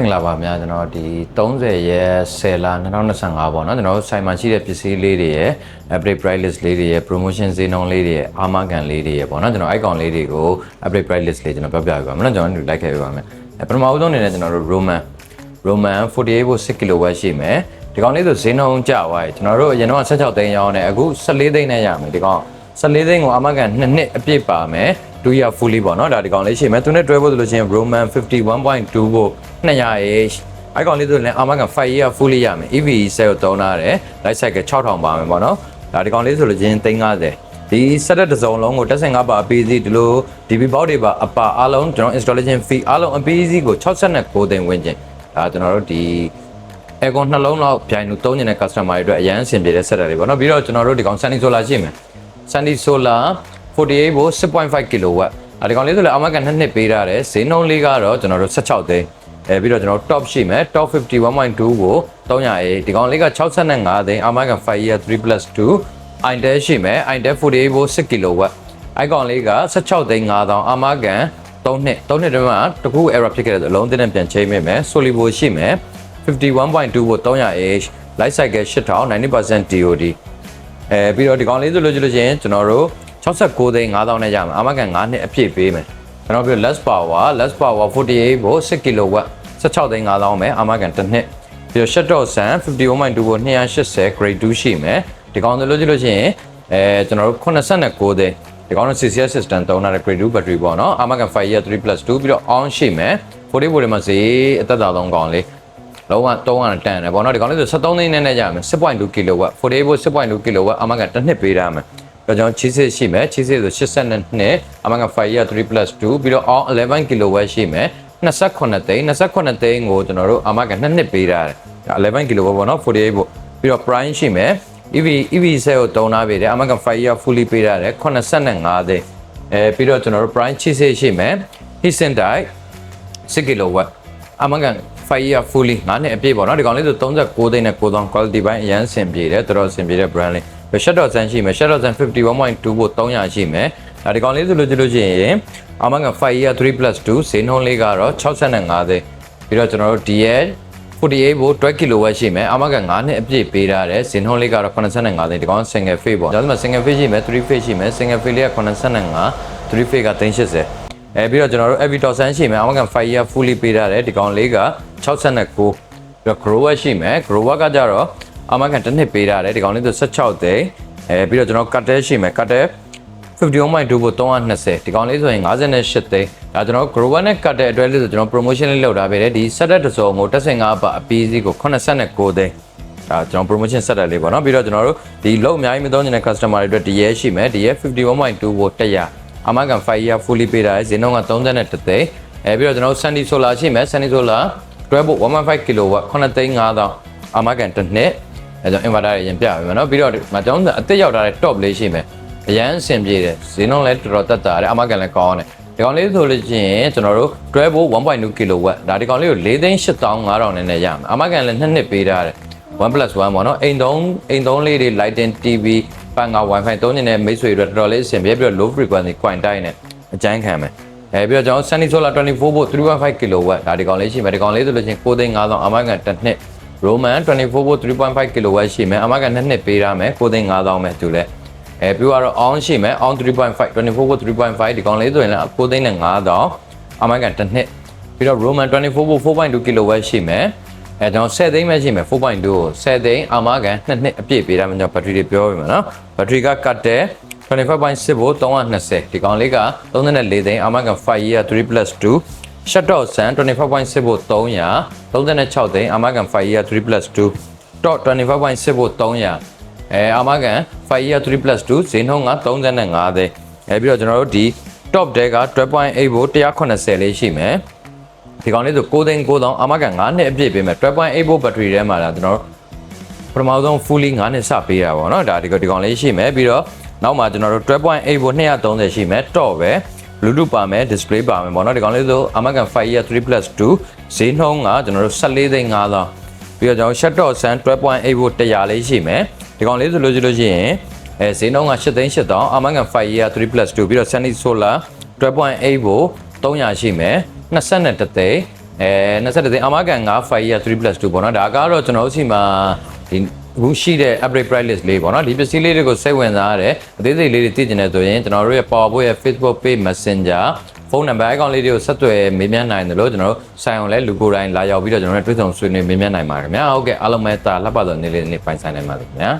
မင်္ဂလာပါများကျွန်တော်ဒီ30ရက်10လ2025ပေါ့နော်ကျွန်တော်တို့ဆိုင်မှာရှိတဲ့ပစ္စည်းလေးတွေရဲ့ update price list လေးတွေရဲ့ promotion ဈေးနှုန်းလေးတွေရဲ့အာမခံလေးတွေရဲ့ပေါ့နော်ကျွန်တော် icon လေးတွေကို update price list လေးကျွန်တော်ပြောပြပေးပါမယ်နော်ကျွန်တော်တို့လိုက်ခဲ့ပေးပါမယ်အဲပထမဦးဆုံးအနေနဲ့ကျွန်တော်တို့ Roman Roman 48 volt 6 kW ရှိမယ်ဒီကောင်လေးဆိုဈေးနှုန်းကျသွားပြီကျွန်တော်တို့အရင်တော့16သိန်းရောင်းတယ်အခု14သိန်းနဲ့ရမယ်ဒီကောင် 14သိန်းကိုအာမခံ2နှစ်အပြည့်ပါမယ်2 year fully ပေါ့နော်ဒါဒီကောင်လေးရှိမယ်သူနဲ့တွဲဖို့ဆိုလို့ရှိရင် Roman 51.2 volt 200h အဲ့ကောင်လေးဆိုလည်းအာမခံ5 year fully ရမယ် EV cell သုံးထားတယ် life cycle 6000ပါမယ်ပေါ့နော်ဒါဒီကောင်လေးဆိုလို့ချင်း350ဒီဆက်တဲ့တစ်စုံလုံးကိုတက်ဆင်5ပါအပေးစီဒီလို DB ဘောက်တွေပါအပါအားလုံးကျွန်တော် installation fee အားလုံးအပေးစီကို69သိန်းဝန်းကျင်ဒါကျွန်တော်တို့ဒီ aircon နှလုံးလောက်ပြိုင်လို့သုံးနေတဲ့ customer တွေအတွက်အရန်အဆင်ပြေတဲ့ setup တွေပေါ့နော်ပြီးတော့ကျွန်တော်တို့ဒီကောင် Sunny Solar ရှိမယ် Sunny Solar 48 volt 6.5 kW အဲဒီကောင်လေးဆိုလည်းအမကန်နှစ်နှစ်ပေးထားတယ်ဈေးနှုန်းလေးကတော့ကျွန်တော်တို့16သိန်းအဲပြီးတော့ကျွန်တော် top ရှိမယ် top 51.2ကို300အေးဒီကောင်လေးက65သိန်းအမကန်5 year 3 plus 2 Intel ရှိမယ် Intel 48 volt 6 kW အဲကောင်လေးက16သိန်း5000အမကန်3နှစ်3နှစ်တည်းမှာတခု error ဖြစ်ခဲ့တဲ့ဆိုအလုံးတင်းနဲ့ပြန်ချိန်မိမယ် Solivo ရှိမယ် 51.2volt 300h life cycle 8000 90% DOD အဲပြီးတော့ဒီကောင်လေးဆိုလို့ကြည့်လို့ချင်းကျွန်တော်တို့69သိန်း5000နဲ့ရမှာအမကန်9နှစ်အပြည့်ပေးမယ်ကျွန်တော်ပြော less power less power 48 volt 6 kW 16သိန်း5000ပဲအမကန်တစ်နှစ်ပြီးတော့ shutdown sun 51.2 volt 280 grade 2ရှိမယ်ဒီကောင်ဆိုလို့ကြည့်လို့ချင်းအဲကျွန်တော်တို့89သိန်းဒီကောင်တော့ CCS system သုံးထားတဲ့ grade 2 battery ပေါ့နော်အမကန်5 year 3 plus 2ပြီးတော့ on ရှိမယ်40 volt မှာဈေးအသက်သာဆုံးကောင်လေး လုံးဝ300တန်တယ်ပေါ့နော်ဒီကောင်လေးဆို73သိန်းနဲ့နဲ့ရမယ်6.2 kW 48 volt 6.2 kW အမကန်တစ်နှစ်ပေးရမယ်ဒါကြောင့်ချီးစစ်ရှိမယ်ချီးစစ်ဆို82နှစ်အမကန်5 year 3 plus 2ပြီးတော့ on 11 kW ရှိမယ်28သိန်း28သိန်းကိုကျွန်တော်တို့အမကန်နှစ်နှစ်ပေးရတယ်11 kW ပေါ့နော်48 volt ပြီးတော့ prime ရှိမယ် EV EV ဆက်ကိုတုံးထားပေးတယ်အမကန်5 year fully ပေးရတယ်85သိန်းအဲပြီးတော့ကျွန်တော်တို့ prime ချီးစစ်ရှိမယ် Heatsink die 6 kW အမကန် 5 year fully ငါးနှစ်အပြည့်ပေါ့နော်ဒီကောင်လေးဆို39သိန်းနဲ့9000 quality ဘိုင်းအရန်ဆင်ပြေတယ်တော်တော်ဆင်ပြေတဲ့ brand လေး Shadow Zen ရှိမယ် Shadow Zen 51.2ဖို့300ရှိမယ်ဒါဒီကောင်လေးဆိုလို့ကြည့်လို့ရှိရင်အမကန်5 year 3 plus 2ဈေးနှုန်းလေးကတော့65သိန်းပြီးတော့ကျွန်တော်တို့ DL 48 volt 12 kW ရှိမယ်အမကန်9နှစ်အပြည့်ပေးထားတယ်ဇင်နှုန်းလေးကတော့85သိန်းဒီကောင် single phase ပေါ့ဒါဆိုမှ single phase ရှိမယ်3 phase ရှိမယ် single phase လေးက85 3 phase က380 အဲပြီးတော့ကျွန်တော်တို့ Avitor Sun ရှိမယ်အမကန်5 year fully ပေးထားတယ်ဒီကောင်လေးက69ပြီးတော့ grower ရှိမယ် grower ကကြတော့အမကန်တစ်နှစ်ပေးထားတယ်ဒီကောင်လေးဆို16သိန်းအဲပြီးတော့ကျွန်တော် cutter ရှိမယ် cutter 51.2ဖို့320ဒီကောင်လေးဆိုရင်58သိန်းဒါကျွန်တော် grower နဲ့ cut တဲ့အတွက်လေးဆိုကျွန်တော် promotion လေးလုပ်ထားပေးတယ်ဒီ set တဲ့တစ်စုံကိုတက်စင်5ပါအပီးစီးကို89သိန်းဒါကျွန်တော် promotion set လေးပေါ့နော်ပြီးတော့ကျွန်တော်တို့ဒီလုံးအများကြီးမသုံးနေတဲ့ customer တွေအတွက်ဒီရဲရှိမယ်ဒီရဲ51.2ဖို့100 အမကန်5 year fully ပေးတာဈေးနှုန်းက31သိန်းအဲပြီးတော့ကျွန်တော်တို့ Sunny Solar ရှိမယ် Sunny Solar တွဲဖို့1.5 kW 9သိန်း5000အမကန်တစ်နှစ်အဲကြောင့် inverter တွေရင်ပြပေးမယ်နော်ပြီးတော့မကျွန်တော်အသက်ရောက်ထားတဲ့ top လေးရှိမယ်အရန်အဆင်ပြေတယ်ဈေးနှုန်းလည်းတော်တော်တက်တာတယ်အမကန်လည်းကောင်းတယ်ဒီကောင်လေးဆိုလို့ချင်းကျွန်တော်တို့တွဲဖို့1.2 kW ဒါဒီကောင်လေးကို4သိန်း8500နဲ့နဲ့ရမယ်အမကန်လည်းနှစ်နှစ်ပေးထားတယ်1 plus 1ပေါ့နော်အိမ်သုံးအိမ်သုံးလေးတွေ lighting TV ပန်က wifi သုံးနေတဲ့မိတ်ဆွေတွေတော်တော်လေးအဆင်ပြေပြီးတော့ low frequency coin တိုင်းနဲ့အကျန်းခံမယ်အဲပြီးတော့ကျွန်တော် Sunny Solar 24 volt 3.5 kW ဒါဒီကောင်လေးရှိမယ်ဒီကောင်လေးဆိုလို့ချင်း9သိန်း9000အမကန်တစ်နှစ် Roman 24 volt 3.5 kW ရှိမယ်အမကန်နှစ်နှစ်ပေးရမယ်9သိန်း9000ပဲသူလဲအဲပြီးတော့ on ရှိမယ် on 3.5 24 volt 3.5ဒီကောင်လေးဆိုရင်လည်း9သိန်းနဲ့9000အမကန်တစ်နှစ်ပြီးတော့ Roman 24 volt 4.2 kW ရှိမယ် အဲကျွန်တော်10သိန်းပဲရှိမယ်4.2ကို10သိန်းအမကန်နှစ်နှစ်အပြည့်ပေးရမယ်ကျွန်တော်ဘက်ထရီတွေပြောပြမယ်နော်ဘက်ထရီကကတ်တယ်25.6 volt 320ဒီကောင်လေးက34သိန်းအမကန်5 year 3 plus 2 shutdown sun 25.6 volt 300 36သိန်းအမကန်5 year 3 plus 2 dot 25.6 volt 300အဲအမကန်5 year 3 plus 2ဈေးနှုန်းက35သိန်းအဲပြီးတော့ကျွန်တော်တို့ဒီ top တဲက12.8 volt 180လေးရှိမယ် ဒီကောင်လေးဆို9သိန်း9000အမကန်9နှစ်အပြည့်ပေးမယ်12.8 volt battery ထဲမှာလာကျွန်တော်တို့ပထမဆုံး fully 9နှစ်စပေးရပါတော့เนาะဒါဒီဒီကောင်လေးရှိမယ်ပြီးတော့နောက်မှာကျွန်တော်တို့12.8 volt 230ရှိမယ် top ပဲ Bluetooth ပါမယ် display ပါမယ်ပေါ့နော်ဒီကောင်လေးဆို Amagan 5 year 3 plus 2ဈေးနှုန်းကကျွန်တော်တို့14သိန်း5000ပြီးတော့ကျွန်တော် Shadow Sun 12.8 volt 100လေးရှိမယ်ဒီကောင်လေးဆိုလို့ရှိလို့ရှိရင်အဲဈေးနှုန်းက8သိန်း8000 Amagan 5 year 3 plus 2ပြီးတော့ Sunny Solar 12.8 volt 300ရှိမယ် 22သိန်းအဲအဲ21သိန်းအာမကန်9 5 year 3+2 ပေါ့နော်ဒါကတော့ကျွန်တော်တို့စီမှာဒီအခုရှိတဲ့ upgrade price list လေးပေါ့နော်ဒီပစ္စည်းလေးတွေကိုစိတ်ဝင်စားရတယ်အသေးစိတ်လေးတွေသိကျင်တယ်ဆိုရင်ကျွန်တော်တို့ရဲ့ PowerPoint ရဲ့ Facebook page Messenger ဖုန်းနံပါတ်အကောင့်လေးတွေကိုဆက်သွယ်မေးမြန်းနိုင်တယ်လို့ကျွန်တော်တို့ဆိုင်အောင်လဲလူကိုယ်တိုင်လာရောက်ပြီးတော့ကျွန်တော်တို့တွေ့ဆုံဆွေးနွေးမေးမြန်းနိုင်ပါတယ်ခင်ဗျာဟုတ်ကဲ့အားလုံးပဲတာလှပတော်နေလေးနေပိုင်ဆိုင်နိုင်ပါစေခင်ဗျာ